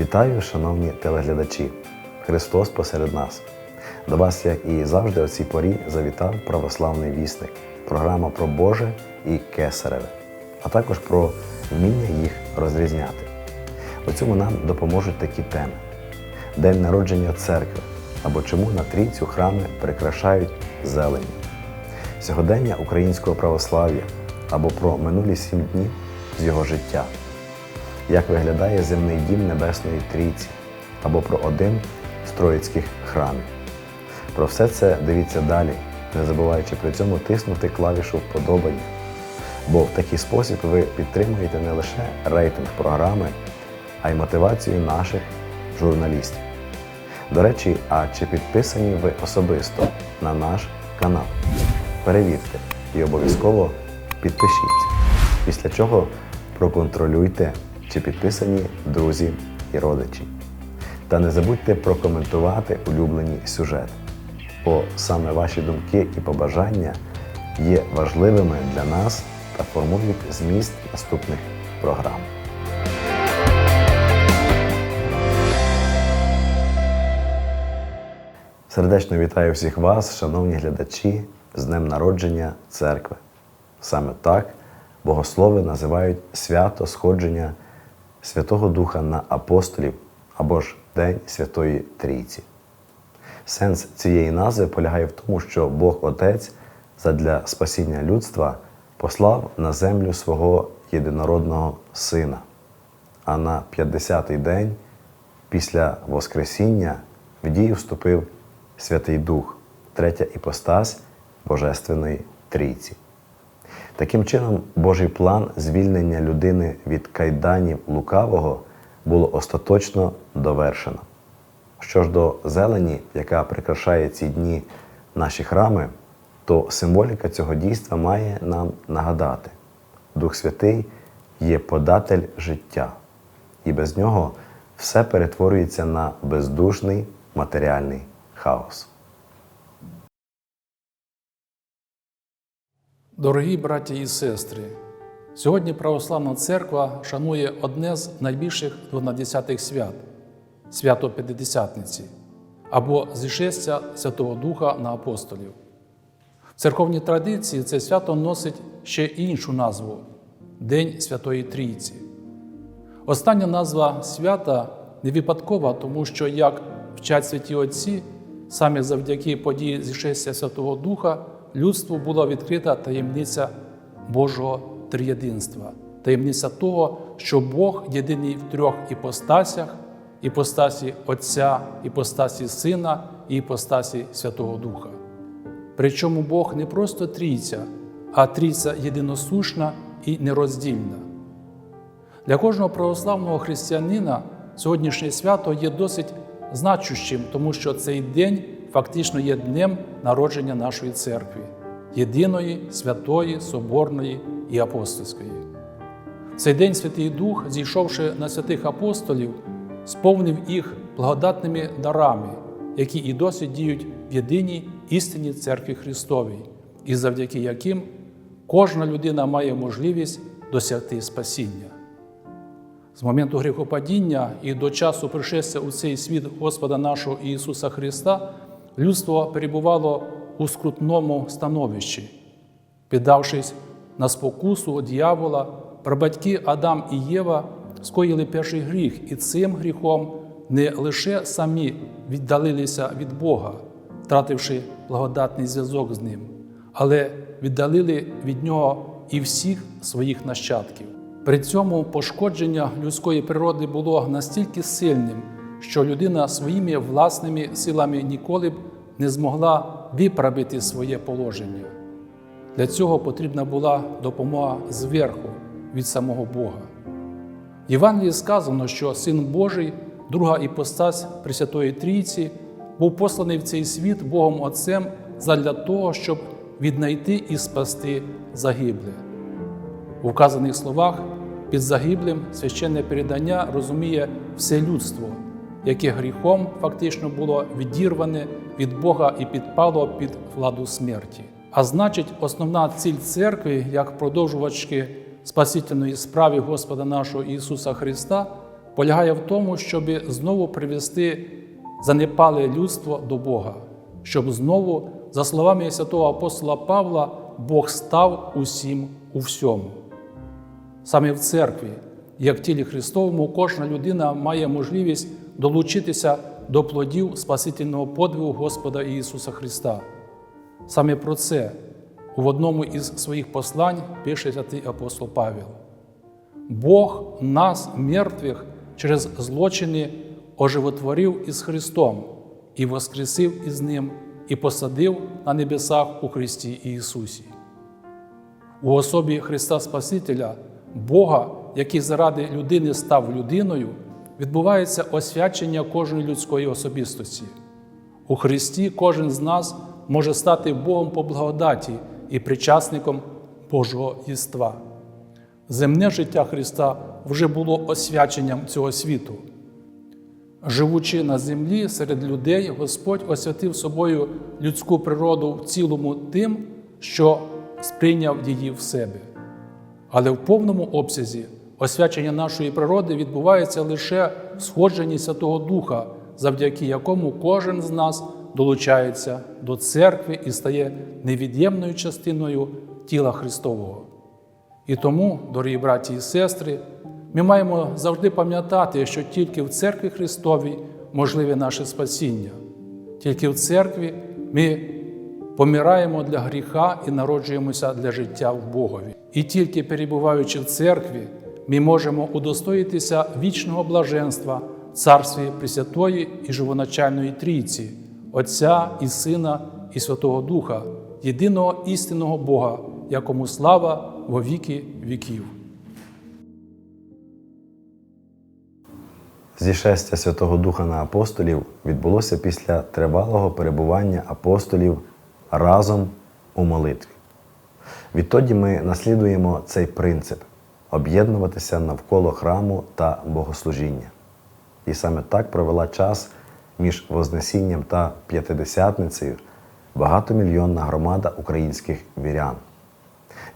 Вітаю, шановні телеглядачі! Христос посеред нас. До вас, як і завжди, о цій порі завітав православний вісник, програма про Боже і Кесареве, а також про вміння їх розрізняти. У цьому нам допоможуть такі теми: День народження церкви або чому на трійцю храми прикрашають зелені, сьогодення українського православ'я або про минулі сім днів з його життя як виглядає земний дім Небесної Трійці або про один з троїцьких храмів. Про все це дивіться далі, не забуваючи при цьому тиснути клавішу вподобання. Бо в такий спосіб ви підтримуєте не лише рейтинг програми, а й мотивацію наших журналістів. До речі, а чи підписані ви особисто на наш канал? Перевірте і обов'язково підпишіться. Після чого проконтролюйте, чи підписані друзі і родичі. Та не забудьте прокоментувати улюблені сюжети, бо саме ваші думки і побажання є важливими для нас та формують зміст наступних програм. Сердечно вітаю всіх вас, шановні глядачі, з Днем народження церкви. Саме так богослови називають свято сходження Святого Духа на апостолів або ж День Святої Трійці. Сенс цієї назви полягає в тому, що Бог Отець задля спасіння людства послав на землю свого єдинородного Сина, а на 50-й день після Воскресіння в дію вступив Святий Дух, третя іпостась Божественної Трійці. Таким чином, Божий план звільнення людини від кайданів лукавого було остаточно довершено. Що ж до зелені, яка прикрашає ці дні наші храми, то символіка цього дійства має нам нагадати: Дух Святий є податель життя, і без нього все перетворюється на бездушний матеріальний хаос. Дорогі браті і сестри, сьогодні Православна Церква шанує одне з найбільших двонадесятих свят свято П'ятидесятниці або зішестя Святого Духа на апостолів. В церковній традиції це свято носить ще іншу назву День Святої Трійці. Остання назва свята не випадкова, тому що, як вчать святі Отці, саме завдяки події зішестя Святого Духа людству була відкрита таємниця Божого триєдинства, таємниця того, що Бог єдиний в трьох іпостасях іпостасі Отця, іпостасі Сина і іпостасі Святого Духа. Причому Бог не просто трійця, а трійця єдиносушна і нероздільна. Для кожного православного християнина сьогоднішнє свято є досить значущим, тому що цей день фактично є днем народження нашої церкви, єдиної, святої, соборної і апостольської. Цей день Святий Дух, зійшовши на святих апостолів, сповнив їх благодатними дарами, які і досі діють в єдиній істинній церкві Христовій, і завдяки яким кожна людина має можливість досягти спасіння. З моменту гріхопадіння і до часу пришестя у цей світ Господа нашого Ісуса Христа людство перебувало у скрутному становищі, піддавшись на спокусу дьявола, прабатьки Адам і Єва скоїли перший гріх, і цим гріхом не лише самі віддалилися від Бога, втративши благодатний зв'язок з Ним, але віддалили від Нього і всіх своїх нащадків. При цьому пошкодження людської природи було настільки сильним, що людина своїми власними силами ніколи б не змогла виправити своє положення. Для цього потрібна була допомога зверху від самого Бога. Євангелії сказано, що Син Божий, друга іпостась Пресвятої Трійці, був посланий в цей світ Богом Отцем задля того, щоб віднайти і спасти загибле. У вказаних словах під загиблим священне передання розуміє все людство, яке гріхом фактично було відірване від Бога і підпало під владу смерті. А значить, основна ціль церкви, як продовжувачки спасительної справи Господа нашого Ісуса Христа, полягає в тому, щоб знову привести занепале людство до Бога, щоб знову, за словами святого апостола Павла, Бог став усім у всьому. Саме в церкві, як в тілі Христовому, кожна людина має можливість долучитися до плодів Спасительного подвигу Господа Ісуса Христа. Саме про це в одному із своїх послань пише святий апостол Павел. Бог нас, мертвих, через злочини оживотворив із Христом і воскресив із Ним, і посадив на небесах у Христі Ісусі. У особі Христа Спасителя, Бога, який заради людини став людиною, відбувається освячення кожної людської особистості. У Христі кожен з нас може стати Богом по благодаті і причасником Божого єства. Земне життя Христа вже було освяченням цього світу. Живучи на землі серед людей, Господь освятив собою людську природу в цілому тим, що сприйняв її в себе. Але в повному обсязі освячення нашої природи відбувається лише в сходженні Святого Духа, завдяки якому кожен з нас долучається до церкви і стає невід'ємною частиною тіла Христового. І тому, дорогі браті і сестри, ми маємо завжди пам'ятати, що тільки в церкві Христовій можливе наше спасіння. Тільки в церкві ми помираємо для гріха і народжуємося для життя в Богові. І тільки перебуваючи в церкві, ми можемо удостоїтися вічного блаженства царстві Пресвятої і живоначальної Трійці, Отця і Сина і Святого Духа, єдиного істинного Бога, якому слава во віки віків. Зішестя Святого Духа на апостолів відбулося після тривалого перебування апостолів разом у молитві. Відтоді ми наслідуємо цей принцип об'єднуватися навколо храму та богослужіння. І саме так провела час між Вознесінням та П'ятидесятницею багатомільйонна громада українських вірян.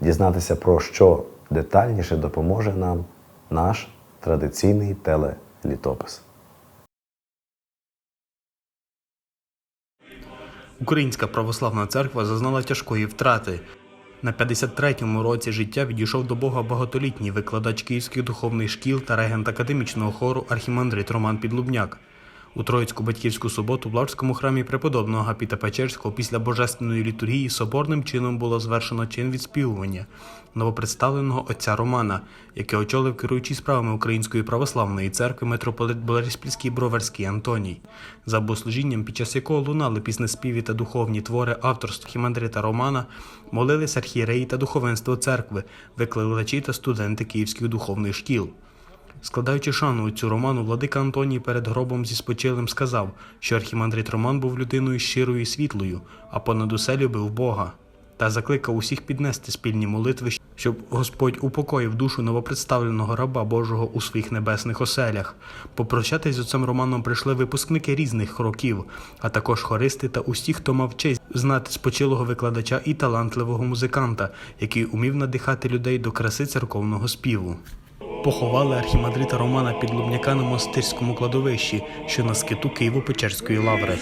Дізнатися про що детальніше допоможе нам наш традиційний телелітопис. Українська православна церква зазнала тяжкої втрати. На 53-му році життя відійшов до Бога багатолітній викладач київських духовних шкіл та регент академічного хору архімандрит Роман Підлубняк. У Троїцьку батьківську суботу в Лаврському храмі преподобного Агапіта Печерського після божественної літургії соборним чином було звершено чин відспівування новопредставленого отця Романа, яке очолив керуючий справами Української православної церкви митрополит Бориспільський Броварський Антоній, за богослужінням, під час якого лунали піснеспіві та духовні твори авторства Хімандрита Романа, молились архієреї та духовенство церкви, викладачі та студенти київських духовних шкіл. Складаючи шану цю роману, владика Антоній перед гробом зі спочилим сказав, що архімандрит Роман був людиною щирою і світлою, а понад усе любив Бога, та закликав усіх піднести спільні молитви, щоб Господь упокоїв душу новопредставленого раба Божого у своїх небесних оселях. Попрощатись з отцем Романом прийшли випускники різних років, а також хористи та усі, хто мав честь знати спочилого викладача і талантливого музиканта, який умів надихати людей до краси церковного співу. Поховали архімандрита Романа Підлубняка на монастирському кладовищі, що на скиту Києво-Печерської лаври.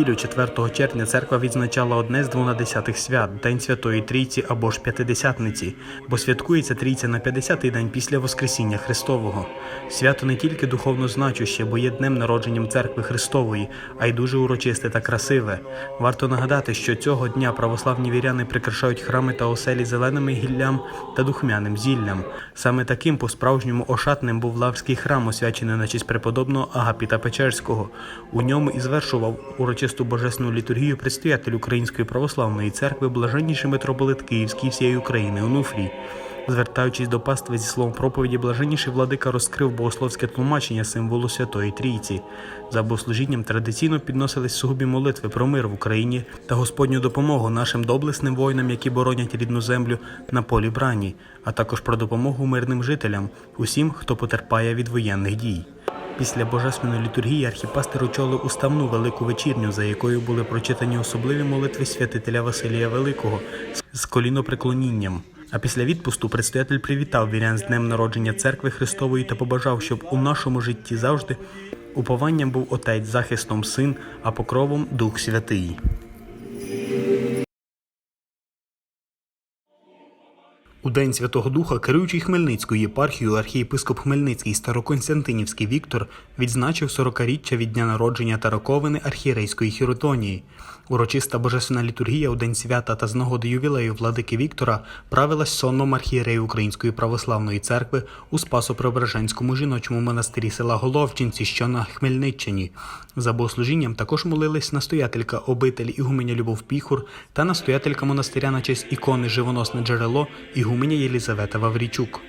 Неділю 4 червня церква відзначала одне з двонадесятих свят День Святої Трійці або ж П'ятидесятниці, бо святкується трійця на 50-й день після Воскресіння Христового. Свято не тільки духовно значуще, бо є днем народженням церкви Христової, а й дуже урочисте та красиве. Варто нагадати, що цього дня православні віряни прикрашають храми та оселі зеленими гіллям та духмяним зіллям. Саме таким по-справжньому ошатним був Лаврський храм, освячений на честь преподобного Агапіта Печерського. У ньому і звершував урочисту божественну літургію предстоятель Української православної церкви, блаженніший митрополит Київський всієї України Онуфрій. Звертаючись до пастви зі словом проповіді, блаженніший владика розкрив богословське тлумачення символу Святої Трійці. За богослужінням традиційно підносились сугубі молитви про мир в Україні та Господню допомогу нашим доблесним воїнам, які боронять рідну землю на полі брані, а також про допомогу мирним жителям, усім, хто потерпає від воєнних дій. Після божественної літургії архіпастер очолив уставну велику вечірню, за якою були прочитані особливі молитви святителя Василія Великого з колінопреклонінням. А після відпусту предстоятель привітав вірян з днем народження церкви Христової та побажав, щоб у нашому житті завжди упованням був Отець, захистом Син, а покровом Дух Святий. У День Святого Духа керуючий Хмельницькою єпархією архієпископ Хмельницький Староконстантинівський Віктор відзначив 40-річчя від дня народження та роковини архієрейської хіротонії. Урочиста божественна літургія у день свята та з нагоди ювілею владики Віктора правилась сонмом архієрею Української православної церкви у Спасо-Преображенському жіночому монастирі села Головчинці, що на Хмельниччині. За богослужінням також молились настоятелька обителі Ігуменя Любов Піхур та настоятелька монастиря на честь ікони Живоносне джерело Ігуменя Єлізавета Ваврічук.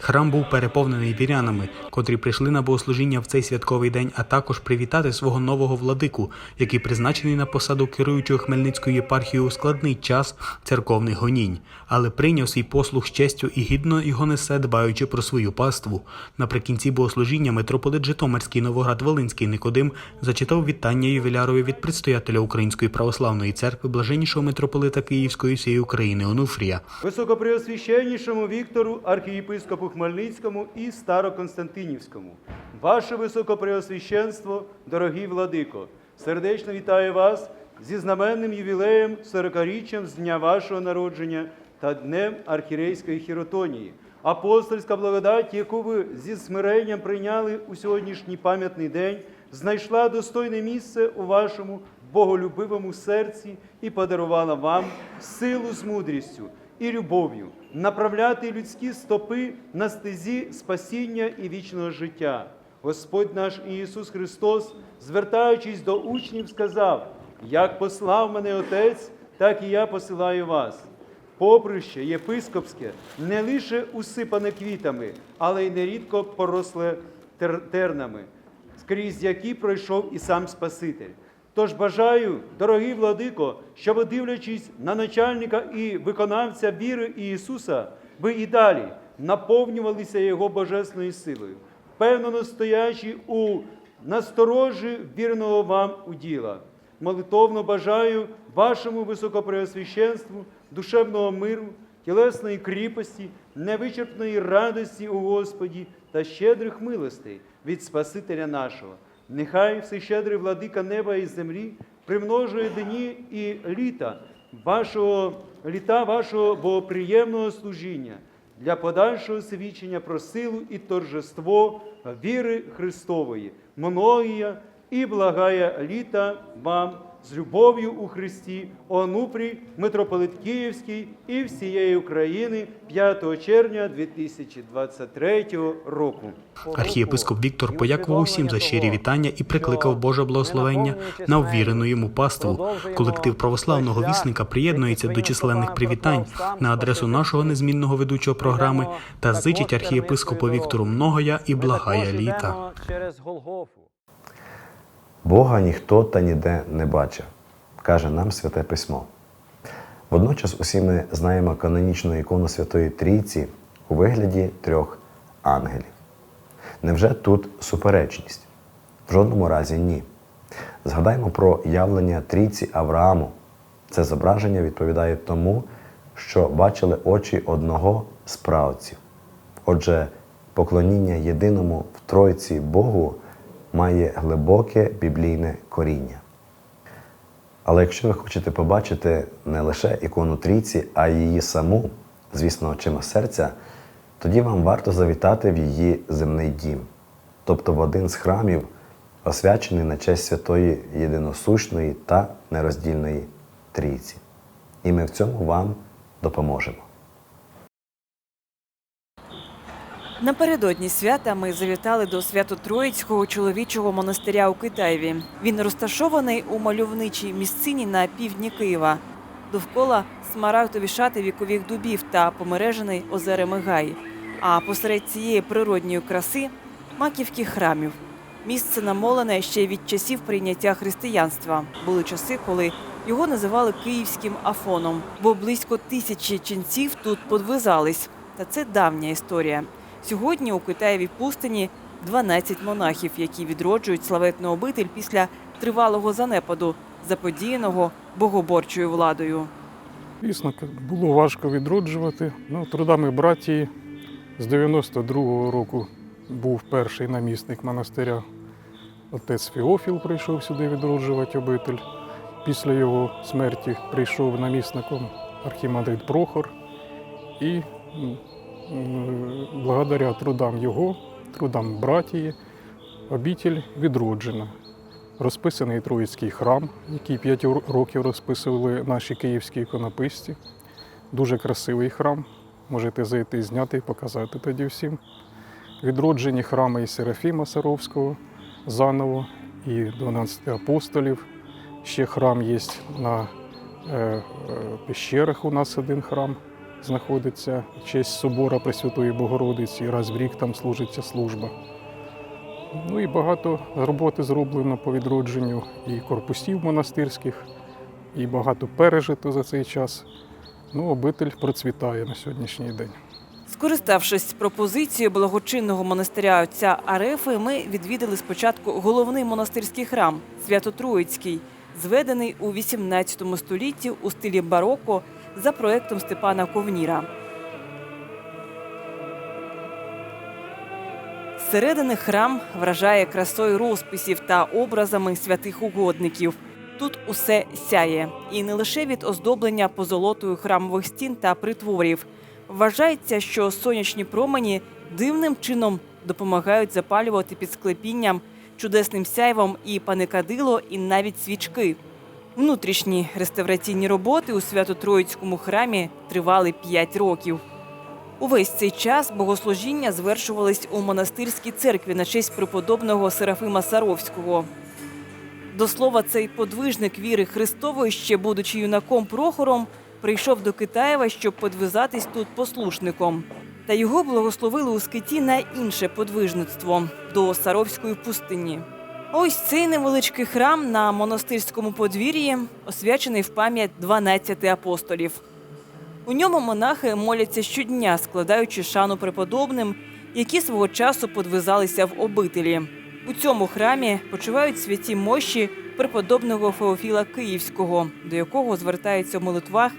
Храм був переповнений вірянами, котрі прийшли на богослужіння в цей святковий день, а також привітати свого нового владику, який призначений на посаду керуючого Хмельницькою єпархією у складний час церковних гонінь, але прийняв свій послуг з честю і гідно його несе, дбаючи про свою паству. Наприкінці богослужіння митрополит Житомирський Новоград Волинський Никодим зачитав вітання ювілярові від предстоятеля Української православної церкви блаженнішого митрополита Київської всієї України Онуфрія. Високопреосвященнішому Віктору, архієпископу Хмельницькому і Староконстантинівському. Ваше Високопреосвященство, дорогі владико, сердечно вітаю вас зі знаменним ювілеєм 40-річчям з дня вашого народження та днем архірейської хіротонії. Апостольська благодать, яку ви зі смиренням прийняли у сьогоднішній пам'ятний день, знайшла достойне місце у вашому боголюбивому серці і подарувала вам силу з мудрістю і любов'ю направляти людські стопи на стезі спасіння і вічного життя. Господь наш Ісус Христос, звертаючись до учнів, сказав: Як послав мене Отець, так і я посилаю вас. Поприще єпископське не лише усипане квітами, але й нерідко поросле тер- тернами, скрізь які пройшов і сам Спаситель. Тож бажаю, дорогий владико, щоб, дивлячись на начальника і виконавця віри Ісуса, ви і далі наповнювалися Його божественною силою, впевнено стоячи у насторожі вірного вам уділа. Молитовно бажаю вашому високопреосвященству душевного миру, тілесної кріпості, невичерпної радості у Господі та щедрих милостей від Спасителя нашого. Нехай всещедрий владика неба і землі примножує дні і літа вашого літа вашого богоприємного служіння для подальшого свідчення про силу і торжество віри Христової, многія і благая літа вам з любов'ю у Христі, Онупрій, митрополит Київський і всієї України 5 червня 2023 року. Архієпископ Віктор подякував усім за щирі вітання і прикликав Боже благословення на ввірену йому паству. Колектив православного вісника приєднується до численних привітань на адресу нашого незмінного ведучого програми та зичить архієпископу Віктору многоя і благая літа. через Голгофу. Бога ніхто та ніде не бачив, каже нам Святе Письмо. Водночас усі ми знаємо канонічну ікону Святої Трійці у вигляді трьох ангелів. Невже тут суперечність? В жодному разі ні. Згадаймо про явлення трійці Аврааму. Це зображення відповідає тому, що бачили очі одного з правців. Отже, поклоніння єдиному в Тройці Богу має глибоке біблійне коріння. Але якщо ви хочете побачити не лише ікону трійці, а її саму, звісно, очима серця, тоді вам варто завітати в її земний дім, тобто в один з храмів, освячений на честь святої єдиносущної та нероздільної трійці. І ми в цьому вам допоможемо. Напередодні свята ми завітали до Свято-Троїцького чоловічого монастиря у Китаєві. Він розташований у мальовничій місцині на півдні Києва. Довкола смарагдові шати вікових дубів та помережений озерами гай. А посеред цієї природньої краси маківки храмів. Місце намолене ще від часів прийняття християнства. Були часи, коли його називали Київським Афоном, бо близько тисячі ченців тут подвизались. Та це давня історія. Сьогодні у Китаєвій пустині 12 монахів, які відроджують славетну обитель після тривалого занепаду, заподіяного богоборчою владою. Звісно, було важко відроджувати. Ну, трудами братії з 92-го року був перший намісник монастиря. Отець Феофіл прийшов сюди відроджувати обитель. Після його смерті прийшов намісником архімандрит Прохор. І благодаря трудам його, трудам братії, обитель відроджена. Розписаний Троїцький храм, який 5 років розписували наші київські іконописці. Дуже красивий храм. Можете зайти, зняти і показати тоді всім. Відроджені храми і Серафіма Саровського заново, і 12 апостолів. Ще храм є на е, е, пещерах. У нас один храм знаходиться честь собора Пресвятої Богородиці. Раз в рік там служиться служба. Ну і багато роботи зроблено по відродженню і корпусів монастирських, і багато пережито за цей час. Ну, обитель процвітає на сьогоднішній день. Скориставшись пропозицією благочинного монастиря отця Арефи, ми відвідали спочатку головний монастирський храм Свято-Троїцький, зведений у 18 столітті у стилі бароко за проектом Степана Ковніра. Зсередини храм вражає красою розписів та образами святих угодників. Тут усе сяє, і не лише від оздоблення позолотою храмових стін та притворів. Вважається, що сонячні промені дивним чином допомагають запалювати під склепінням чудесним сяйвом і паникадило, і навіть свічки. Внутрішні реставраційні роботи у Свято-Троїцькому храмі тривали 5 років. Увесь цей час богослужіння звершувались у монастирській церкві на честь преподобного Серафима Саровського. До слова, цей подвижник віри Христової, ще будучи юнаком Прохором, прийшов до Китаєва, щоб подвизатись тут послушником. Та його благословили у скиті на інше подвижництво до Саровської пустині. Ось цей невеличкий храм на монастирському подвір'ї освячений в пам'ять 12 апостолів. У ньому монахи моляться щодня, складаючи шану преподобним, які свого часу подвизалися в обителі. У цьому храмі почувають святі мощі преподобного Феофіла Київського, до якого звертаються в молитвах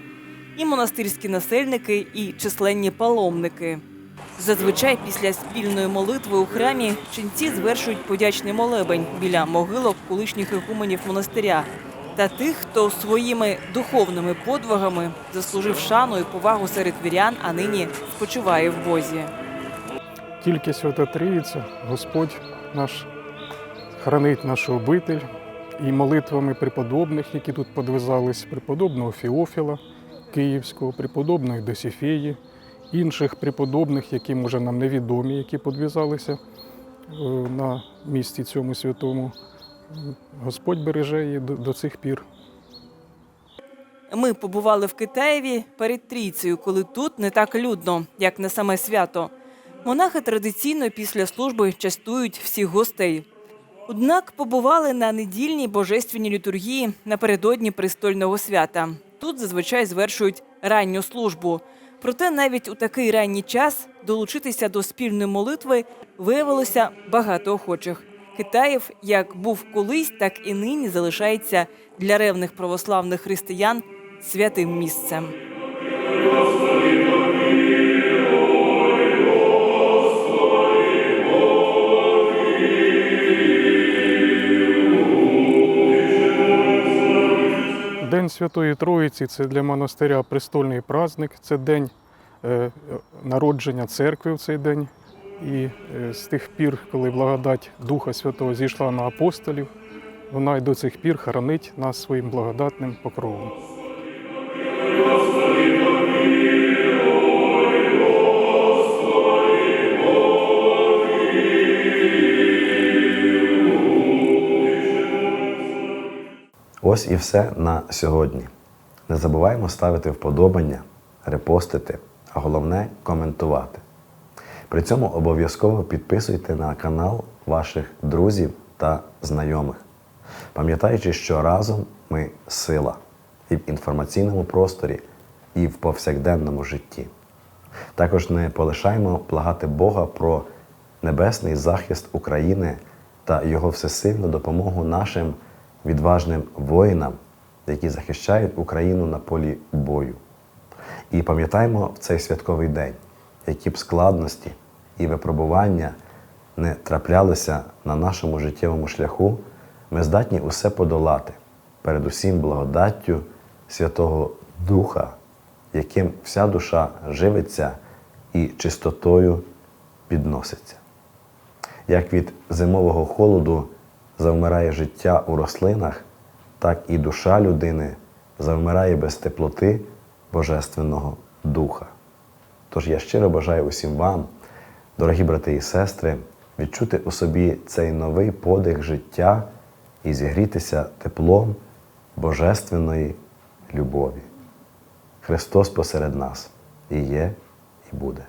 і монастирські насельники, і численні паломники. Зазвичай після спільної молитви у храмі ченці звершують подячний молебень біля могилок колишніх ігуменів монастиря та тих, хто своїми духовними подвигами заслужив шану і повагу серед вірян, а нині спочиває в Бозі. Тільки Свята Трійця, Господь наш хранить нашу обитель і молитвами преподобних, які тут подвизались, преподобного Феофіла Київського, преподобної Досіфеї, інших преподобних, які може нам невідомі, які подвизалися е, на місці цьому святому. Господь береже її до цих пір. Ми побували в Китаєві перед трійцею, коли тут не так людно, як на саме свято. Монахи традиційно після служби частують всіх гостей. Однак побували на недільній божественній літургії напередодні престольного свята. Тут зазвичай звершують ранню службу. Проте навіть у такий ранній час долучитися до спільної молитви виявилося багато охочих. Китаїв, як був колись, так і нині залишається для ревних православних християн святим місцем. День Святої Троїці це для монастиря престольний праздник, це день е, народження церкви в цей день. І е, з тих пір, коли благодать Духа Святого зійшла на апостолів, вона й до цих пір хранить нас своїм благодатним покровом. Ось і все на сьогодні. Не забуваємо ставити вподобання, репостити, а головне коментувати. При цьому обов'язково підписуйте на канал ваших друзів та знайомих, пам'ятаючи, що разом ми сила і в інформаційному просторі, і в повсякденному житті. Також не полишаймо благати Бога про небесний захист України та Його всесильну допомогу нашим відважним воїнам, які захищають Україну на полі бою. І пам'ятаймо в цей святковий день, які б складності і випробування не траплялися на нашому життєвому шляху, ми здатні усе подолати, передусім благодаттю Святого Духа, яким вся душа живиться і чистотою підноситься. Як від зимового холоду завмирає життя у рослинах, так і душа людини завмирає без теплоти Божественного Духа. Тож я щиро бажаю усім вам, дорогі брати і сестри, відчути у собі цей новий подих життя і зігрітися теплом Божественної любові. Христос посеред нас і є, і буде.